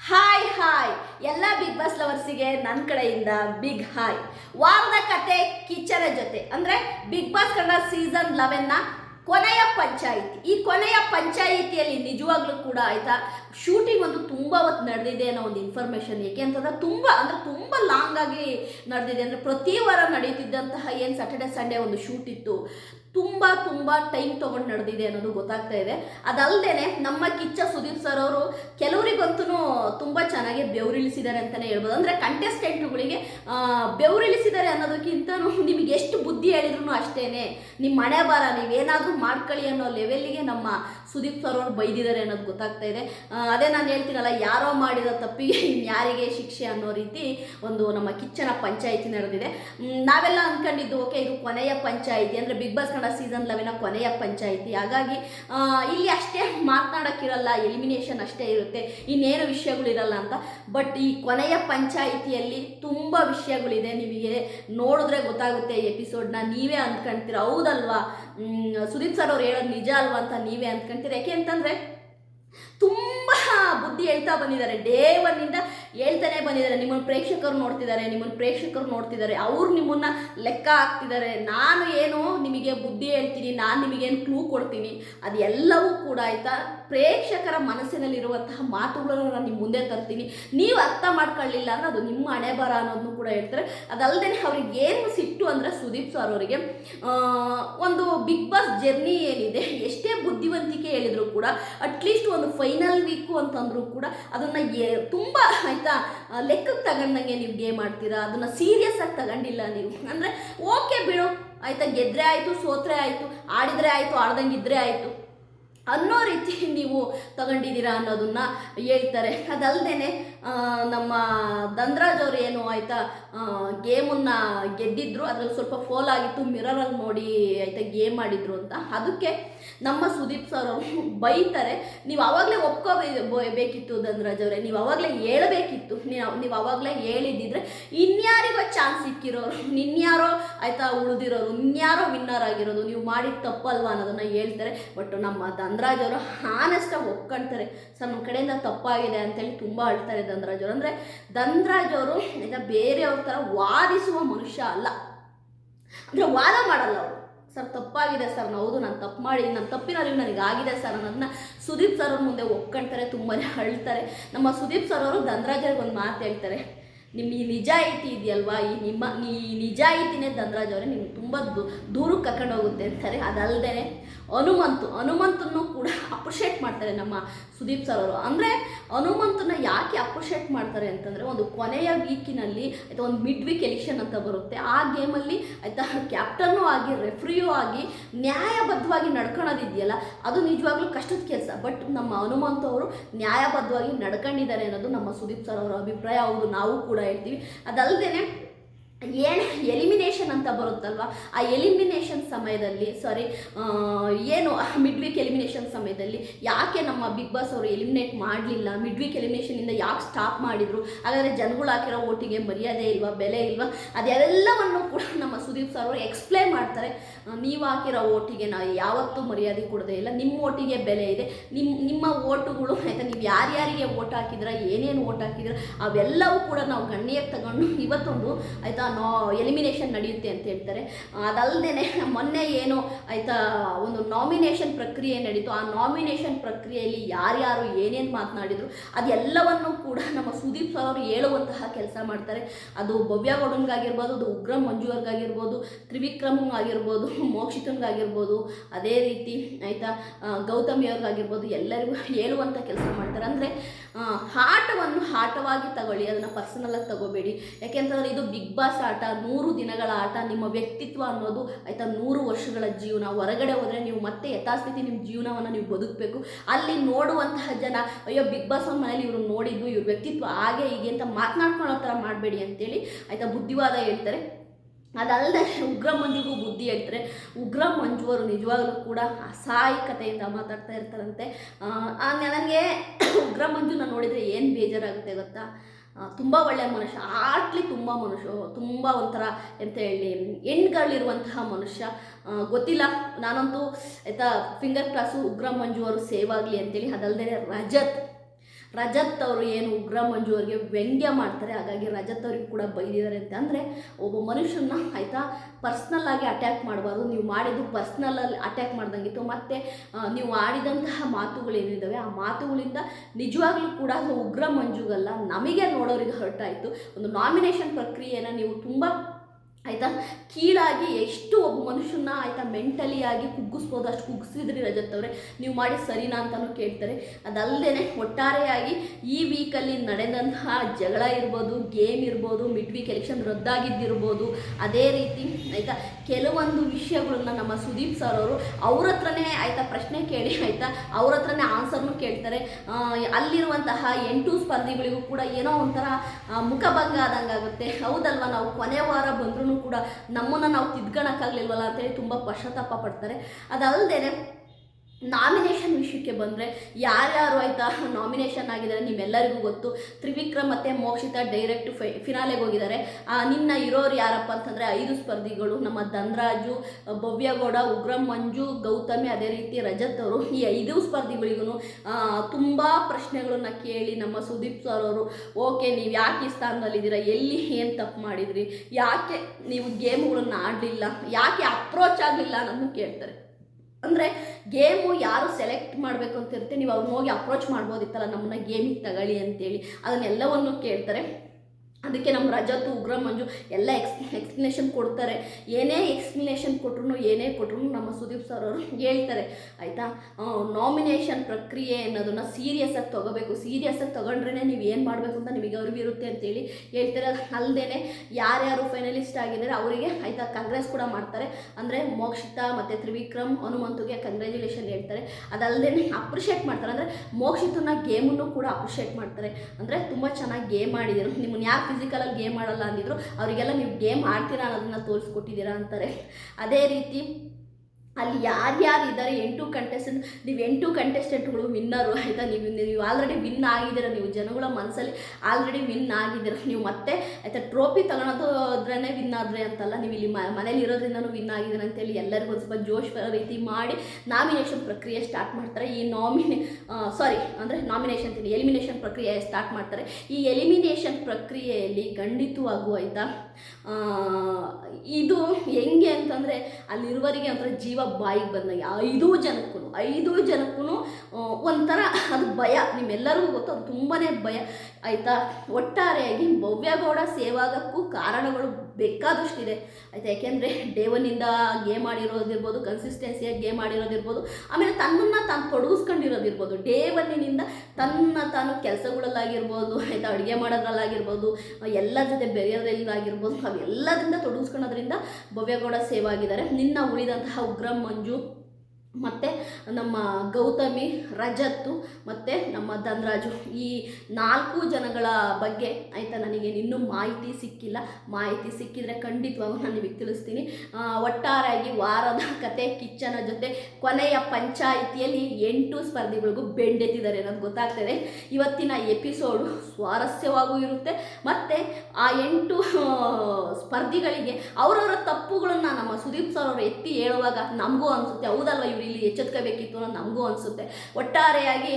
Hi hi ಎಲ್ಲ big boss ಲವರ್ಸಿಗೆ ನನ್ನ ಕಡೆಯಿಂದ ಬಿಗ್ ಹಾಯ್ ವಾರದ ಕತೆ ಕಿಚ್ಚನ ಜೊತೆ. ಅಂದರೆ ಬಿಗ್ ಬಾಸ್ ಕನ್ನಡ ಸೀಸನ್ ಲೆವೆನ್ನ ಕೊನೆಯ ಪಂಚಾಯಿತಿ. ಈ ಕೊನೆಯ ಪಂಚಾಯಿತಿಯಲ್ಲಿ ನಿಜವಾಗ್ಲೂ ಕೂಡ ಆಯ್ತಾ ಶೂಟಿಂಗ್ ಒಂದು ತುಂಬ ಹೊತ್ತು ನಡೆದಿದೆ ಅನ್ನೋ ಒಂದು ಇನ್ಫಾರ್ಮೇಷನ್ ಏಕೆ ಅಂತಂದ್ರೆ ತುಂಬ, ಅಂದರೆ ತುಂಬ ಲಾಂಗ್ ಆಗಿ ನಡೆದಿದೆ. ಅಂದರೆ ಪ್ರತಿ ವಾರ ನಡೆಯುತ್ತಿದ್ದಂತಹ ಏನು ಸಾಟರ್ಡೆ ಸಂಡೇ ಒಂದು ಶೂಟ್ ಇತ್ತು. ತುಂಬ ತುಂಬ ಟೈಮ್ ತೊಗೊಂಡು ನಡೆದಿದೆ ಅನ್ನೋದು ಗೊತ್ತಾಗ್ತಾ ಇದೆ. ಅದಲ್ಲದೆ ನಮ್ಮ ಕಿಚ್ಚ ಸುದೀಪ್ ಸರ್ ಅವರು ಕೆಲವರಿಗಂತೂ ತುಂಬ ಚೆನ್ನಾಗಿ ಬೆವರಿಳಿಸಿದ್ದಾರೆ ಅಂತಲೇ ಹೇಳ್ಬೋದು. ಅಂದರೆ ಕಂಟೆಸ್ಟೆಂಟ್ಗಳಿಗೆ ಬೆವರಿಳಿಸಿದ್ದಾರೆ ಅನ್ನೋದಕ್ಕಿಂತ ನಿಮಗೆ ಎಷ್ಟು ಬುದ್ಧಿ ಹೇಳಿದ್ರು ಅಷ್ಟೇನೆ. ನಿಮ್ಮ ಮನೆ ಬಾರ ನೀವೇನಾದರೂ ಮಾಡ್ಕೊಳ್ಳಿ ಅನ್ನೋ ಲೆವೆಲ್ಲಿಗೆ ನಮ್ಮ ಸುದೀಪ್ ಸರ್ ಅವರು ಬೈದಿದ್ದಾರೆ ಅನ್ನೋದು ಗೊತ್ತಾಗ್ತಾ ಇದೆ. ಅದೇ ನಾನು ಹೇಳ್ತೀನಲ್ಲ, ಯಾರೋ ಮಾಡಿದ ತಪ್ಪಿಗೆ ಯಾರಿಗೆ ಶಿಕ್ಷೆ ಅನ್ನೋ ರೀತಿ ಒಂದು ನಮ್ಮ ಕಿಚ್ಚನ ಪಂಚಾಯಿತಿ ನಡೆದಿದೆ. ನಾವೆಲ್ಲ ಅಂದ್ಕೊಂಡಿದ್ದು ಓಕೆ, ಇದು ಕೊನೆಯ ಪಂಚಾಯಿತಿ, ಅಂದರೆ ಬಿಗ್ ಬಾಸ್ ಸೀಸನ್ ಲೆವೆನ ಕೊನೆಯ ಪಂಚಾಯಿತಿ. ಹಾಗಾಗಿ ಇಲ್ಲಿ ಅಷ್ಟೇ ಮಾತನಾಡೋಕ್ಕಿರಲ್ಲ, ಎಲಿಮಿನೇಷನ್ ಅಷ್ಟೇ ಇರುತ್ತೆ, ಇನ್ನೇನು ವಿಷಯಗಳಿರಲ್ಲ ಅಂತ. ಬಟ್ ಈ ಕೊನೆಯ ಪಂಚಾಯಿತಿಯಲ್ಲಿ ತುಂಬ ವಿಷಯಗಳಿದೆ. ನಿಮಗೆ ನೋಡಿದ್ರೆ ಗೊತ್ತಾಗುತ್ತೆ ಎಪಿಸೋಡ್ನ. ನೀವೇ ಅಂದ್ಕೊಂತೀರ ಹೌದಲ್ವಾ? ಸುದೀಪ್ ಸರ್ ಅವ್ರು ಹೇಳೋದು ನಿಜ ಅಲ್ವಾ ಅಂತ ನೀವೇ ಅಂದ್ಕೊಂತೀರ ಯಾಕೆ ಅಂತಂದರೆ, ತುಂಬ ಬುದ್ಧಿ ಹೇಳ್ತಾ ಬಂದಿದ್ದಾರೆ. ಡೇ ಒನ್ನಿಂದ ಹೇಳ್ತಾನೆ ಬಂದಿದ್ದಾರೆ. ನಿಮ್ಮನ್ನು ಪ್ರೇಕ್ಷಕರು ನೋಡ್ತಿದ್ದಾರೆ, ನಿಮ್ಮನ್ನು ಪ್ರೇಕ್ಷಕರು ನೋಡ್ತಿದ್ದಾರೆ. ಅವ್ರು ನಿಮ್ಮನ್ನು ಲೆಕ್ಕ ಹಾಕ್ತಿದ್ದಾರೆ. ನಾನು ಏನು ನಿಮಗೆ ಬುದ್ಧಿ ಹೇಳ್ತೀನಿ, ನಾನು ನಿಮಗೇನು ಕ್ಲೂ ಕೊಡ್ತೀನಿ. ಅದೆಲ್ಲವೂ ಕೂಡ ಆಯಿತಾ? ಪ್ರೇಕ್ಷಕರ ಮನಸ್ಸಿನಲ್ಲಿರುವಂತಹ ಮಾತುಗಳನ್ನು ನಾನು ನಿಮ್ಮ ಮುಂದೆ ತರ್ತೀನಿ. ನೀವು ಅರ್ಥ ಮಾಡ್ಕೊಳ್ಳಿಲ್ಲ ಅಂದ್ರೆ ಅದು ನಿಮ್ಮ ಹಣೆ ಬರ ಅನ್ನೋದನ್ನು ಕೂಡ ಹೇಳ್ತಾರೆ. ಅದಲ್ಲದೆ ಅವ್ರಿಗೆ ಏನು ಸಿಟ್ಟು ಅಂದರೆ ಸುದೀಪ್ ಸರ್ ಅವರಿಗೆ ಒಂದು ಬಿಗ್ ಬಾಸ್ ಜರ್ನಿ ಏನಿದೆ, ಎಷ್ಟೇ ಬುದ್ಧಿವಂತಿಕೆ ಹೇಳಿದ್ರು ಕೂಡ ಅಟ್ಲೀಸ್ಟ್ ಒಂದು ಫೈನಲ್ ವೀಕು ಅಂತಂದ್ರು ಕೂಡ ಅದನ್ನು ತುಂಬ ಆಯಿತಾ ಲೆಕ್ಕಕ್ಕೆ ತಗೊಂಡಂಗೆ ನೀವು ಗೇಮ್ ಮಾಡ್ತೀರಾ ಅದನ್ನು ಸೀರಿಯಸ್ ಆಗಿ ತಗೊಂಡಿಲ್ಲ ನೀವು. ಅಂದರೆ ಓಕೆ ಬಿಡು ಆಯಿತಾ, ಗೆದ್ರೆ ಆಯಿತು, ಸೋತ್ರೆ ಆಯಿತು, ಆಡಿದರೆ ಆಯಿತು ಆಡ್ದಂಗಿದ್ರೆ ಆಯಿತು. ಅನ್ನೋ ರೀತಿ ನೀವು ತಗೊಂಡಿದ್ದೀರಾ ಅನ್ನೋದನ್ನ ಹೇಳ್ತಾರೆ. ಅದಲ್ಲದೆ ನಮ್ಮ ಧನ್ರಾಜ್ ಅವರು ಏನು ಆಯಿತಾ ಗೇಮನ್ನು ಗೆದ್ದಿದ್ರು, ಅದ್ರಲ್ಲಿ ಸ್ವಲ್ಪ ಫೋಲ್ ಆಗಿತ್ತು ಮಿರರಲ್ಲಿ ನೋಡಿ ಆಯಿತಾ ಗೇಮ್ ಆಡಿದ್ರು ಅಂತ. ಅದಕ್ಕೆ ನಮ್ಮ ಸುದೀಪ್ ಸರ್ ಅವರು ಬೈತಾರೆ, ನೀವು ಅವಾಗಲೇ ಒಪ್ಕೋಬೇಕಿತ್ತು ಧನ್ರಾಜ್ ಅವರೇ, ನೀವು ಆವಾಗಲೇ ಹೇಳಬೇಕಿತ್ತು, ನೀವು ನೀವು ಆವಾಗಲೇ ಹೇಳಿದ್ದಿದ್ರೆ ಇನ್ಯಾರಿಗೋ ಚಾನ್ಸ್ ಸಿಕ್ಕಿರೋರು ನಿನ್ಯಾರೋ ಆಯಿತಾ ಉಳಿದಿರೋರು, ಇನ್ಯಾರೋ ವಿನ್ನರ್ ಆಗಿರೋದು, ನೀವು ಮಾಡಿದ ತಪ್ಪಲ್ವಾ ಅನ್ನೋದನ್ನು ಹೇಳ್ತಾರೆ, ಬಟ್ ನಮ್ಮ ಧನ್ರಾಜ್ ಅವರು ಹಾನೆಸ್ಟಾಗಿ ಒಪ್ಕೊಳ್ತಾರೆ ಸರ್ ನಮ್ಮ ಕಡೆಯಿಂದ ತಪ್ಪಾಗಿದೆ ಅಂತೇಳಿ ತುಂಬ ಅಳ್ತಾರೆ ಧನ್ರಾಜ್ ಅವರು. ಅಂದರೆ ಧನ್ರಾಜ್ ಅವರು ಈಗ ಬೇರೆಯವ್ರ ಥರ ವಾದಿಸುವ ಮನುಷ್ಯ ಅಲ್ಲ. ಅಂದರೆ ವಾದ ಮಾಡಲ್ಲ ಅವರು. ಸರ್, ತಪ್ಪಾಗಿದೆ ಸರ್. ಹೌದು, ನಾನು ತಪ್ಪು ಮಾಡಿ ನನ್ನ ತಪ್ಪಿನ ಅರಿವು ನನಗೆ ಆಗಿದೆ ಸರ್. ಅನ್ನೋದನ್ನ ಸುದೀಪ್ ಸರ್ ಅವ್ರ ಮುಂದೆ ಒಪ್ಕೊಳ್ತಾರೆ ತುಂಬಾ ಅಳ್ತಾರೆ. ನಮ್ಮ ಸುದೀಪ್ ಸರ್ ಅವರು ಧನ್ರಾಜರಿಗೆ ಒಂದು ಮಾತು ಹೇಳ್ತಾರೆ. ನಿಮ್ಮ ಈ ನಿಜಾಯಿತಿ ಇದೆಯಲ್ವಾ? ಈ ನಿಮ್ಮ, ಈ ನಿಜಾಯಿತಿನೇ ಧನ್ರಾಜ್ ಅವರೇ, ನಿಮ್ಗೆ ತುಂಬ ದೂರಕ್ಕೆ ಕರ್ಕೊಂಡು ಹೋಗುತ್ತೆ ಅಂತಾರೆ. ಅದಲ್ಲದೆ ಹನುಮಂತು, ಹನುಮಂತನ್ನು ಕೂಡ ಅಪ್ರಿಷಿಯೇಟ್ ಮಾಡ್ತಾರೆ ನಮ್ಮ ಸುದೀಪ್ ಸರ್ ಅವರು. ಅಂದರೆ ಹನುಮಂತನ ಯಾಕೆ ಅಪ್ರಿಷಿಯೇಟ್ ಮಾಡ್ತಾರೆ ಅಂತಂದರೆ ಒಂದು ಕೊನೆಯ ವೀಕಿನಲ್ಲಿ ಆಯಿತಾ ಒಂದು ಮಿಡ್ ವೀಕ್ ಎಲೆಕ್ಷನ್ ಅಂತ ಬರುತ್ತೆ. ಆ ಗೇಮಲ್ಲಿ ಆಯಿತಾ ಕ್ಯಾಪ್ಟನ್ನು ಆಗಿ ರೆಫ್ರಿಯೂ ಆಗಿ ನ್ಯಾಯಬದ್ಧವಾಗಿ ನಡ್ಕೊಳೋದಿದೆಯಲ್ಲ ಅದು ನಿಜವಾಗ್ಲೂ ಕಷ್ಟದ ಕೆಲಸ. ಬಟ್ ನಮ್ಮ ಹನುಮಂತ ಅವರು ನ್ಯಾಯಬದ್ಧವಾಗಿ ನಡ್ಕೊಂಡಿದ್ದಾರೆ ಅನ್ನೋದು ನಮ್ಮ ಸುದೀಪ್ ಸರ್ ಅವರ ಅಭಿಪ್ರಾಯ. ಹೌದು, ನಾವು ಕೂಡ ಹೇಳ್ತೀವಿ. ಅದಲ್ಲದೆ ಏನು ಎಲಿಮಿನೇಷನ್ ಅಂತ ಬರುತ್ತಲ್ವ? ಆ ಎಲಿಮಿನೇಷನ್ ಸಮಯದಲ್ಲಿ ಸಾರಿ ಏನು ಮಿಡ್ ವೀಕ್ ಎಲಿಮಿನೇಷನ್ ಸಮಯದಲ್ಲಿ ಯಾಕೆ ನಮ್ಮ ಬಿಗ್ ಬಾಸ್ ಅವರು ಎಲಿಮಿನೇಟ್ ಮಾಡಲಿಲ್ಲ? ಮಿಡ್ ವೀಕ್ ಎಲಿಮಿನೇಷನಿಂದ ಯಾಕೆ ಸ್ಟಾಪ್ ಮಾಡಿದರು? ಹಾಗಾದರೆ ಜನಗಳು ಹಾಕಿರೋ ಓಟಿಗೆ ಮರ್ಯಾದೆ ಇಲ್ವಾ, ಬೆಲೆ ಇಲ್ವಾ? ಅದೆಲ್ಲವನ್ನು ಕೂಡ ನಮ್ಮ ಸುದೀಪ್ ಸರ್ ಅವರು ಎಕ್ಸ್ಪ್ಲೈನ್ ಮಾಡ್ತಾರೆ. ನೀವು ಹಾಕಿರೋ ಓಟಿಗೆ ನಾವು ಯಾವತ್ತೂ ಮರ್ಯಾದೆ ಕೊಡೋದೇ ಇಲ್ಲ. ನಿಮ್ಮ ಓಟಿಗೆ ಬೆಲೆ ಇದೆ. ನಿಮ್ಮ ನಿಮ್ಮ ಓಟುಗಳು ಆಯಿತಾ? ನೀವು ಯಾರ್ಯಾರಿಗೆ ಓಟ್ ಹಾಕಿದ್ರ? ಏನೇನು ಓಟ್ ಹಾಕಿದ್ರ? ಅವೆಲ್ಲವೂ ಕೂಡ ನಾವು ಗಣ್ಯಕ್ಕೆ ತಗೊಂಡು ಇವತ್ತೊಂದು, ಆಯಿತಾ? ನಾ ಎಲಿಮಿನೇಷನ್ ನಡೆಯುತ್ತೆ ಅಂತ ಹೇಳ್ತಾರೆ. ಅದಲ್ಲದೆ ಮೊನ್ನೆ ಏನು ಆಯಿತಾ, ಒಂದು ನಾಮಿನೇಷನ್ ಪ್ರಕ್ರಿಯೆ ನಡೀತು. ಆ ನಾಮಿನೇಷನ್ ಪ್ರಕ್ರಿಯೆಯಲ್ಲಿ ಯಾರ್ಯಾರು ಏನೇನು ಮಾತನಾಡಿದ್ರು, ಅದೆಲ್ಲವನ್ನು ಕೂಡ ನಮ್ಮ ಸುದೀಪ್ ಸರ್ ಅವರು ಹೇಳುವಂತಹ ಕೆಲಸ ಮಾಡ್ತಾರೆ. ಅದು ಭವ್ಯ ಗೌಡನ್ಗಾಗಿರ್ಬೋದು, ಅದು ಉಗ್ರ ಮಂಜುವರ್ಗಾಗಿರ್ಬೋದು ತ್ರಿವಿಕ್ರಮ್ಗಾಗಿರ್ಬೋದು ಮೋಕ್ಷಿತನ್ಗಾಗಿರ್ಬೋದು, ಅದೇ ರೀತಿ ಆಯಿತಾ ಗೌತಮಿ ಅವ್ರಿಗಾಗಿರ್ಬೋದು, ಎಲ್ಲರಿಗೂ ಹೇಳುವಂಥ ಕೆಲಸ ಮಾಡ್ತಾರೆ. ಅಂದರೆ ಆಟವನ್ನು ಆಟವಾಗಿ ತಗೊಳ್ಳಿ, ಅದನ್ನು ಪರ್ಸನಲಾಗಿ ತಗೋಬೇಡಿ. ಯಾಕೆಂತಂದರೆ ಇದು ಬಿಗ್ ಬಾಸ್ ಆಟ, ನೂರು ದಿನಗಳ ಆಟ, ನಿಮ್ಮ ವ್ಯಕ್ತಿತ್ವ ಅನ್ನೋದು ಆಯಿತಾ ನೂರು ವರ್ಷಗಳ ಜೀವನ. ಹೊರಗಡೆ ಹೋದರೆ ನೀವು ಮತ್ತೆ ಯಥಾಸ್ಥಿತಿ ನಿಮ್ಮ ಜೀವನವನ್ನು ನೀವು ಬದುಕಬೇಕು. ಅಲ್ಲಿ ನೋಡುವಂತಹ ಜನ, ಅಯ್ಯೋ, ಬಿಗ್ ಬಾಸ್ ಅವ್ರ ಮನೇಲಿ ಇವರು ನೋಡಿದ್ದು ಇವ್ರ ವ್ಯಕ್ತಿತ್ವ ಹಾಗೆ ಹೀಗೆ ಅಂತ ಮಾತನಾಡ್ಕೊಳ್ಳೋ ಥರ ಮಾಡಬೇಡಿ ಅಂತೇಳಿ ಆಯಿತಾ ಬುದ್ಧಿವಾದ ಹೇಳ್ತಾರೆ. ಅದಲ್ಲದೆ ಉಗ್ರ ಮಂಜುಗೂ ಬುದ್ಧಿ ಹೇಳ್ತಾರೆ. ಉಗ್ರ ಮಂಜುವರು ನಿಜವಾಗಲೂ ಕೂಡ ಅಸಹಾಯಕತೆಯಿಂದ ಮಾತಾಡ್ತಾ ಇರ್ತಾರಂತೆ. ನನಗೆ ಉಗ್ರ ಮಂಜುನ ನೋಡಿದರೆ ಏನು ಬೇಜಾರಾಗುತ್ತೆ ಗೊತ್ತಾ? ತುಂಬ ಒಳ್ಳೆಯ ಮನುಷ್ಯ ಆಟ್ಲಿ ತುಂಬ ಮನುಷ್ಯ, ತುಂಬ ಒಂಥರ ಎಂತ ಹೇಳಿ ಹೆಣ್ಗಳಿರುವಂತಹ ಮನುಷ್ಯ. ಗೊತ್ತಿಲ್ಲ, ನಾನಂತೂ ಆಯಿತಾ ಫಿಂಗರ್ ಕ್ರಾಸು ಉಗ್ರ ಮಂಜು ಅವರು ಸೇವ್ ಆಗಲಿ ಅಂತೇಳಿ ಅದಲ್ಲದೆ ರಜತ್ ರಜತ್ ಅವರು ಏನು ಉಗ್ರ ಮಂಜು ಅವರಿಗೆ ವ್ಯಂಗ್ಯ ಮಾಡ್ತಾರೆ, ಹಾಗಾಗಿ ರಜತ್ ಅವ್ರಿಗೆ ಕೂಡ ಬೈದಿದ್ದಾರೆ ಅಂತ ಅಂದರೆ, ಒಬ್ಬ ಮನುಷ್ಯನ ಆಯಿತಾ ಪರ್ಸ್ನಲ್ ಆಗಿ ಅಟ್ಯಾಕ್ ಮಾಡಬಾರ್ದು. ನೀವು ಮಾಡಿದ್ದು ಪರ್ಸ್ನಲಲ್ಲಿ ಅಟ್ಯಾಕ್ ಮಾಡ್ದಂಗಿತ್ತು. ಮತ್ತು ನೀವು ಆಡಿದಂತಹ ಮಾತುಗಳೇನಿದ್ದಾವೆ ಆ ಮಾತುಗಳಿಂದ ನಿಜವಾಗ್ಲೂ ಕೂಡ ಉಗ್ರ ಮಂಜುಗಲ್ಲ ನಮಗೆ ನೋಡೋರಿಗೆ ಹರ್ಟ್ ಆಯಿತು. ಒಂದು ನಾಮಿನೇಷನ್ ಪ್ರಕ್ರಿಯೆನ ನೀವು ತುಂಬ ಆಯಿತಾ? ಕೀಳಾಗಿ ಎಷ್ಟು ಒಬ್ಬ ಮನುಷ್ಯನ ಆಯಿತಾ ಮೆಂಟಲಿ ಆಗಿ ಕುಗ್ಗಿಸ್ಬೋದು, ಅಷ್ಟು ಕುಗ್ಗಿಸಿದ್ರಿ ರಜತ್ ಅವರೇ. ನೀವು ಮಾಡಿ ಸರಿನಾ ಅಂತಲೂ ಕೇಳ್ತಾರೆ. ಅದಲ್ಲದೆ ಒಟ್ಟಾರೆಯಾಗಿ ಈ ವೀಕಲ್ಲಿ ನಡೆದಂತಹ ಜಗಳ ಇರ್ಬೋದು ಗೇಮ್ ಇರ್ಬೋದು ಮಿಡ್ ವೀಕ್ ಎಲೆಕ್ಷನ್ ರದ್ದಾಗಿದ್ದಿರ್ಬೋದು, ಅದೇ ರೀತಿ ಆಯಿತಾ ಕೆಲವೊಂದು ವಿಷಯಗಳನ್ನ ನಮ್ಮ ಸುದೀಪ್ ಸರ್ ಅವರು ಅವ್ರ ಹತ್ರನೇ ಆಯಿತಾ ಪ್ರಶ್ನೆ ಕೇಳಿ ಆಯಿತಾ ಅವ್ರ ಹತ್ರನೇ ಆನ್ಸರ್ನು ಕೇಳ್ತಾರೆ. ಅಲ್ಲಿರುವಂತಹ ಎಂಟು ಸ್ಪರ್ಧಿಗಳಿಗೂ ಕೂಡ ಏನೋ ಒಂಥರ ಮುಖಭಂಗ ಆದಂಗೆ ಆಗುತ್ತೆ ಹೌದಲ್ವಾ? ನಾವು ಕೊನೆ ವಾರ ಬಂದ್ರೂ ಕೂಡ ನಮ್ಮನ್ನು ನಾವು ತಿದ್ಕೊಳಕ್ಕಾಗಲಿಲ್ವಲ್ಲ ಅಂತೇಳಿ ತುಂಬ ಪಶ್ಚಾತ್ತಾಪ ಪಡ್ತಾರೆ. ಅದಲ್ಲದೆ ನಾಮಿನೇಷನ್ ವಿಷಯಕ್ಕೆ ಬಂದರೆ ಯಾರ್ಯಾರು ಆಯಿತಾ ನಾಮಿನೇಷನ್ ಆಗಿದ್ದಾರೆ ನಿಮ್ಮೆಲ್ಲರಿಗೂ ಗೊತ್ತು. ತ್ರಿವಿಕ್ರಮ್ ಮತ್ತು ಮೋಕ್ಷಿತಾ ಡೈರೆಕ್ಟ್ ಫೈ ಫಿನಾಲೆಗೆ ಹೋಗಿದ್ದಾರೆ. ನಿನ್ನ ಇರೋರು ಯಾರಪ್ಪ ಅಂತಂದರೆ ಐದು ಸ್ಪರ್ಧಿಗಳು. ನಮ್ಮ ಧನ್ರಾಜು ಭವ್ಯಗೌಡ, ಉಗ್ರಂ, ಮಂಜು, ಗೌತಮಿ, ಅದೇ ರೀತಿ ರಜತ್ ಅವರು. ಈ ಐದು ಸ್ಪರ್ಧಿಗಳಿಗೂ ತುಂಬ ಪ್ರಶ್ನೆಗಳನ್ನ ಕೇಳಿ ನಮ್ಮ ಸುದೀಪ್ ಸರ್ ಅವರು, ಓಕೆ, ನೀವು ಯಾಕೆ ಈ ಸ್ಥಾನದಲ್ಲಿದ್ದೀರಾ? ಎಲ್ಲಿ ಏನು ತಪ್ಪು ಮಾಡಿದ್ರಿ? ಯಾಕೆ ನೀವು ಗೇಮ್ಗಳನ್ನ ಆಡಲಿಲ್ಲ? ಯಾಕೆ ಅಪ್ರೋಚ್ ಆಗಲಿಲ್ಲ? ಅನ್ನೋದು ಕೇಳ್ತಾರೆ. ಅಂದರೆ ಗೇಮು ಯಾರು ಸೆಲೆಕ್ಟ್ ಮಾಡಬೇಕು ಅಂತ ಇರುತ್ತೆ, ನೀವು ಅವ್ರನ್ನ ಹೋಗಿ ಅಪ್ರೋಚ್ ಮಾಡ್ಬೋದಿತ್ತಲ್ಲ, ನಮ್ಮನ್ನ ಗೇಮಿಗೆ ತಗೊಳ್ಳಿ ಅಂತೇಳಿ. ಅದನ್ನೆಲ್ಲವನ್ನು ಕೇಳ್ತಾರೆ. ಅದಕ್ಕೆ ನಮ್ಮ ರಜತ್ ಉಗ್ರ ಮಂಜು ಎಲ್ಲ ಎಕ್ಸ್ ಎಕ್ಸ್ಪ್ಲನೇಷನ್ ಕೊಡ್ತಾರೆ. ಏನೇ ಎಕ್ಸ್ಪ್ಲನೇಷನ್ ಕೊಟ್ರು ಏನೇ ಕೊಟ್ರು ನಮ್ಮ ಸುದೀಪ್ ಸರ್ ಅವರು ಹೇಳ್ತಾರೆ. ಆಯಿತಾ? ನಾಮಿನೇಷನ್ ಪ್ರಕ್ರಿಯೆ ಅನ್ನೋದನ್ನು ಸೀರಿಯಸ್ಸಾಗಿ ತೊಗೋಬೇಕು. ಸೀರಿಯಸ್ಸಾಗಿ ತೊಗೊಂಡ್ರೇ ನೀವು ಏನು ಮಾಡಬೇಕು ಅಂತ ನಿಮಗೆ ಅವ್ರಿಗೆ ಇರುತ್ತೆ ಅಂತೇಳಿ ಹೇಳ್ತಾರೆ. ಅಲ್ಲದೇ ಯಾರ್ಯಾರು ಫೈನಲಿಸ್ಟ್ ಆಗಿದ್ದಾರೆ ಅವರಿಗೆ ಆಯಿತಾ ಕಾಂಗ್ರೆಸ್ ಕೂಡ ಮಾಡ್ತಾರೆ. ಅಂದರೆ ಮೋಕ್ಷಿತಾ ಮತ್ತು ತ್ರಿವಿಕ್ರಮ್, ಹನುಮಂತುಗೆ ಕಂಗ್ರ್ಯಾಚುಲೇಷನ್ ಹೇಳ್ತಾರೆ. ಅದಲ್ಲದೆ ಅಪ್ರಿಷಿಯೇಟ್ ಮಾಡ್ತಾರೆ. ಅಂದರೆ ಮೋಕ್ಷಿತನ ಗೇಮನ್ನು ಕೂಡ ಅಪ್ರಿಷಿಯೇಟ್ ಮಾಡ್ತಾರೆ. ಅಂದರೆ ತುಂಬ ಚೆನ್ನಾಗಿ ಗೇಮ್ ಆಡಿದರು ನಿಮ್ಮನ್ನು ಯಾರು ಫಿಸಿಕಲಲ್ಲಿ ಗೇಮ್ ಆಡಲ್ಲ ಅಂದಿದ್ರು ಅವರಿಗೆಲ್ಲ ನೀವು ಗೇಮ್ ಆಡ್ತೀರಾ? ಅನ್ನೋದನ್ನ ತೋರಿಸ್ಕೊಟ್ಟಿದ್ದೀರಾ? ಅಂತಾರೆ. ಅದೇ ರೀತಿ ಅಲ್ಲಿ ಯಾರ್ಯಾರು ಇದ್ದಾರೆ ಎಂಟು ಕಂಟೆಸ್ಟೆಂಟ್ ನೀವು ಎಂಟು ಕಂಟೆಸ್ಟೆಂಟ್ಗಳು ವಿನ್ನರು ಆಯಿತಾ? ನೀವು ನೀವು ಆಲ್ರೆಡಿ ವಿನ್ ಆಗಿದ್ದೀರ? ನೀವು ಜನಗಳ ಮನಸ್ಸಲ್ಲಿ ಆಲ್ರೆಡಿ ವಿನ್ ಆಗಿದ್ದೀರ? ನೀವು ಮತ್ತೆ ಆಯಿತಾ ಟ್ರೋಫಿ ತಗೊಳೋದ್ರೇ ವಿನ್ ಆದರೆ ಅಂತಲ್ಲ, ನೀವು ಇಲ್ಲಿ ಮನೇಲಿ ಇರೋದ್ರಿಂದನೂ ವಿನ್ ಆಗಿದ್ದೀರ ಅಂತೇಳಿ ಎಲ್ಲರಿಗೂ ಒಂದು ಸ್ವಲ್ಪ ಜೋಶ್ ರೀತಿ ಮಾಡಿ ನಾಮಿನೇಷನ್ ಪ್ರಕ್ರಿಯೆ ಸ್ಟಾರ್ಟ್ ಮಾಡ್ತಾರೆ. ಈ ನಾಮಿನೇ ಸಾರಿ ಅಂದರೆ ನಾಮಿನೇಷನ್ ಎಲಿಮಿನೇಷನ್ ಪ್ರಕ್ರಿಯೆ ಸ್ಟಾರ್ಟ್ ಮಾಡ್ತಾರೆ. ಈ ಎಲಿಮಿನೇಷನ್ ಪ್ರಕ್ರಿಯೆಯಲ್ಲಿ ಖಂಡಿತವಾಗೂ ಆಯಿತಾ ಇದು ಹೆಂಗೆ ಅಂತಂದರೆ ಅಲ್ಲಿರುವರಿಗೆ ಒಂಥರ ಜೀವ ಬಾಯಿಗೆ ಬಂದಾಗ ಐದು ಜನಕ್ಕೂ ಐದು ಜನಕ್ಕೂ ಒಂಥರ ಅದು ಭಯ. ನಿಮ್ಮೆಲ್ಲರಿಗೂ ಗೊತ್ತು, ಅದು ತುಂಬಾ ಭಯ. ಆಯಿತಾ? ಒಟ್ಟಾರೆಯಾಗಿ ಭವ್ಯಗೌಡ ಸೇವಾಗಕ್ಕೂ ಕಾರಣಗಳು ಬೇಕಾದಷ್ಟಿದೆ. ಆಯಿತಾ? ಯಾಕೆಂದರೆ ಡೇವನಿಂದ ಗೇಮ್ ಆಡಿರೋದಿರ್ಬೋದು ಕನ್ಸಿಸ್ಟೆನ್ಸಿಯಾಗಿ ಗೇಮ್ ಆಡಿರೋದಿರ್ಬೋದು, ಆಮೇಲೆ ತನ್ನನ್ನು ತಾನು ತೊಡಗಿಸ್ಕೊಂಡಿರೋದಿರ್ಬೋದು. ಡೇ ತನ್ನ ತಾನು ಕೆಲಸಗಳಲ್ಲಾಗಿರ್ಬೋದು, ಆಯಿತಾ? ಅಡುಗೆ ಮಾಡೋದ್ರಲ್ಲಾಗಿರ್ಬೋದು ಎಲ್ಲ ಜೊತೆ ಬೆರೆಯೋದ್ರಲ್ಲಾಗಿರ್ಬೋದು ಅವೆಲ್ಲದರಿಂದ ತೊಡಗಿಸ್ಕೊಳ್ಳೋದ್ರಿಂದ ಭವ್ಯಗೌಡ ಸೇವಾಗಿದ್ದಾರೆ. ನಿನ್ನ ಉಳಿದಂತಹ ಉಗ್ರಂ ಮಂಜು ಮತ್ತು ನಮ್ಮ ಗೌತಮಿ ರಜತ್ತು ಮತ್ತು ನಮ್ಮ ಧನ್ರಾಜು. ಈ ನಾಲ್ಕು ಜನಗಳ ಬಗ್ಗೆ ಆಯಿತಾ ನನಗೆ ಇನ್ನೂ ಮಾಹಿತಿ ಸಿಕ್ಕಿಲ್ಲ. ಮಾಹಿತಿ ಸಿಕ್ಕಿದರೆ ಖಂಡಿತವಾಗೂ ನಾನು ನಿಮಗೆ ತಿಳಿಸ್ತೀನಿ. ಆ, ಒಟ್ಟಾರೆಯಾಗಿ ವಾರದ ಕತೆ ಕಿಚ್ಚನ ಜೊತೆ ಕೊನೆಯ ಪಂಚಾಯಿತಿಯಲ್ಲಿ ಎಂಟು ಸ್ಪರ್ಧಿಗಳಿಗೂ ಬೆಂಡೆತ್ತಿದ್ದಾರೆ ಅನ್ನೋದು ಗೊತ್ತಾಗ್ತದೆ. ಇವತ್ತಿನ ಎಪಿಸೋಡು ಸ್ವಾರಸ್ಯವಾಗೂ ಇರುತ್ತೆ. ಮತ್ತು ಆ ಎಂಟು ಸ್ಪರ್ಧಿಗಳಿಗೆ ಅವರವರ ತಪ್ಪುಗಳನ್ನು ನಮ್ಮ ಸುದೀಪ್ ಸರ್ ಅವರು ಎತ್ತಿ ಹೇಳುವಾಗ ನಮಗೂ ಅನಿಸುತ್ತೆ, ಹೌದಲ್ವ ಇವ್ರು ಇಲ್ಲಿ ಎಚ್ಚೆತ್ಕೋಬೇಕಿತ್ತು ಅನ್ನೋದು ನಮಗೂ ಅನಿಸುತ್ತೆ. ಒಟ್ಟಾರೆಯಾಗಿ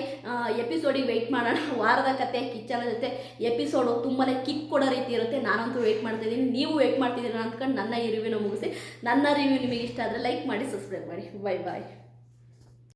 ಎಪಿಸೋಡಿಗೆ ವೆಯ್ಟ್ ಮಾಡೋಣ. ವಾರದ ಕತೆ ಕಿಚ್ಚನ ಜೊತೆ ಎಪಿಸೋಡು ತುಂಬಾ ಕಿಕ್ ಕೊಡೋ ರೀತಿ ಇರುತ್ತೆ. ನಾನಂತೂ ವೆಯ್ಟ್ ಮಾಡ್ತಿದ್ದೀನಿ. ನೀವು ವೆಯ್ಟ್ ಮಾಡ್ತಿದ್ದೀರ ಅಂದ್ಕೊಂಡು ನನ್ನ ಈ ರಿವ್ಯೂನ ಮುಗಿಸಿ, ನನ್ನ ರಿವ್ಯೂ ನಿಮಗೆ ಇಷ್ಟ ಆದರೆ ಲೈಕ್ ಮಾಡಿ ಸಬ್ಸ್ಕ್ರೈಬ್ ಮಾಡಿ. Bye bye